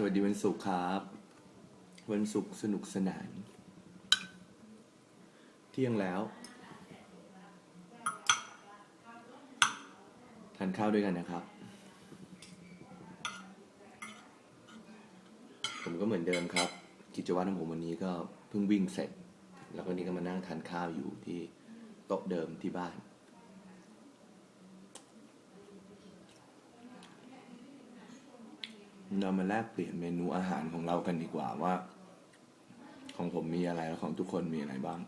สวัสดีวันศุกร์ครับ วันศุกร์สนุกสนาน เที่ยงแล้ว ทานข้าวด้วยกันนะครับ ผมก็เหมือนเดิมครับ กิจวัตรของผมวันนี้ก็เพิ่งวิ่งเสร็จ แล้วก็นี่ก็มานั่งทานข้าวอยู่ที่โต๊ะเดิมที่บ้าน เรามาแลกเปลี่ยนเมนูอาหารของเรากันดีกว่าว่า ของผมมีอะไรแล้วของทุกคนมีอะไรบ้าง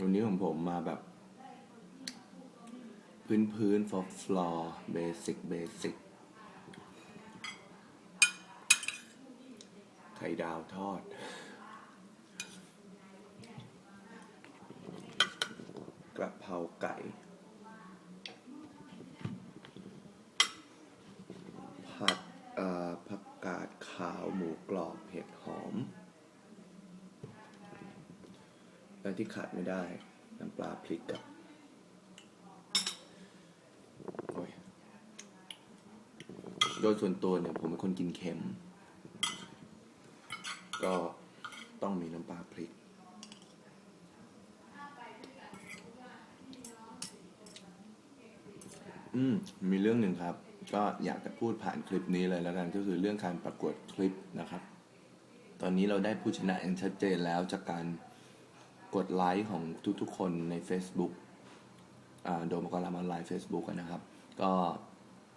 วันนี้ของผมมาแบบ พื้นพื้นฟอฟลอร์เบสิกเบสิกไข่ดาวทอด กระเพราไก่ ผัดเอ่อผักกาดขาวหมูก รอบเห็ดหอม และที่ขาดไม่ได้น้ำปลาพริกกับโอ้ยโดยส่วนตัวเนี่ยผมเป็นคนกินเค็ม ก็ต้องมีน้ำปลาพริก อืม มีเรื่องหนึ่งครับ ก็อยากจะพูดผ่านคลิปนี้เลยแล้วกันก็คือเรื่องการประกวดคลิปนะครับ ตอนนี้เราได้ผู้ชนะอย่างชัดเจนแล้วจากการกดไลค์ของทุกๆ คนใน Facebook อ่าโดมกรามออนไลน์ Facebook นะครับ ก็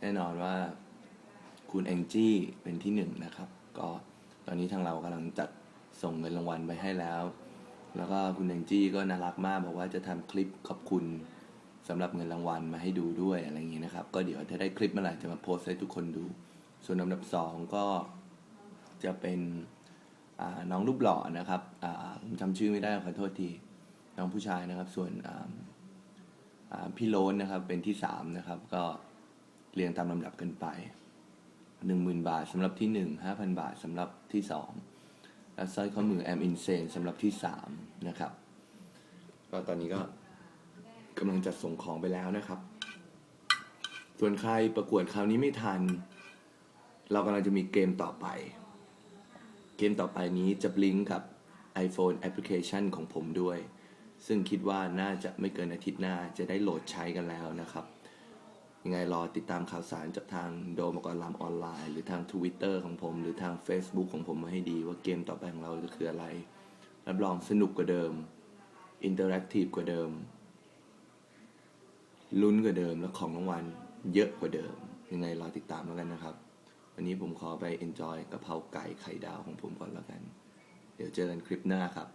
แน่นอนว่าคุณแองจี้เป็นที่หนึ่งนะครับ ก็ตอนนี้ทางเรากำลังจัดส่งเงินรางวัลไปให้แล้ว แล้วก็คุณแองจี้ก็น่ารักมากบอกว่าจะทำคลิปขอบคุณ สำหรับเงินรางวัลมาให้ดูด้วยอะไรอย่างนี้นะครับ ก็เดี๋ยวถ้าได้คลิปเมื่อไหร่จะมาโพสให้ทุกคนดู ส่วนอันดับสองก็จะเป็นน้องรูปหล่อนะครับผมจำชื่อไม่ได้ขอโทษทีน้องผู้ชายนะครับ ส่วนพี่โลนนะครับเป็นที่สามนะครับ ก็เรียงตามลำดับกันไปหนึ่งหมื่นบาทสำหรับที่หนึ่งห้าพันบาทสำหรับที่สองและสร้อยข้อมือแอมอินเซนสำหรับที่สามนะครับ ก็ตอนนี้ก็ กำลังจัดส่งของไปแล้วนะครับ ส่วนใครประกวดคราวนี้ไม่ทัน เรากำลังจะมีเกมต่อไป เกมต่อไปนี้จะลิงก์กับ iPhone Application ของผมด้วย ซึ่งคิดว่าน่าจะไม่เกินอาทิตย์หน้าจะได้โหลดใช้กันแล้วนะครับ ยังไงรอติดตามข่าวสารจากทางโดมกรลามออนไลน์ หรือทาง Twitter ของผม หรือทาง Facebook ของผมมาให้ดีว่าเกมต่อไปของเราจะคืออะไร รับรองสนุกกว่าเดิม อินเตอร์แอคทีฟกว่าเดิม ลุ้นกว่าเดิมและของรางวัลเยอะกว่าเดิม ยังไงรอติดตามแล้วกันนะครับ วันนี้ผมขอไป enjoy กะเพราไก่ไข่ดาวของผมก่อนแล้วกัน เดี๋ยวเจอกันคลิปหน้าครับ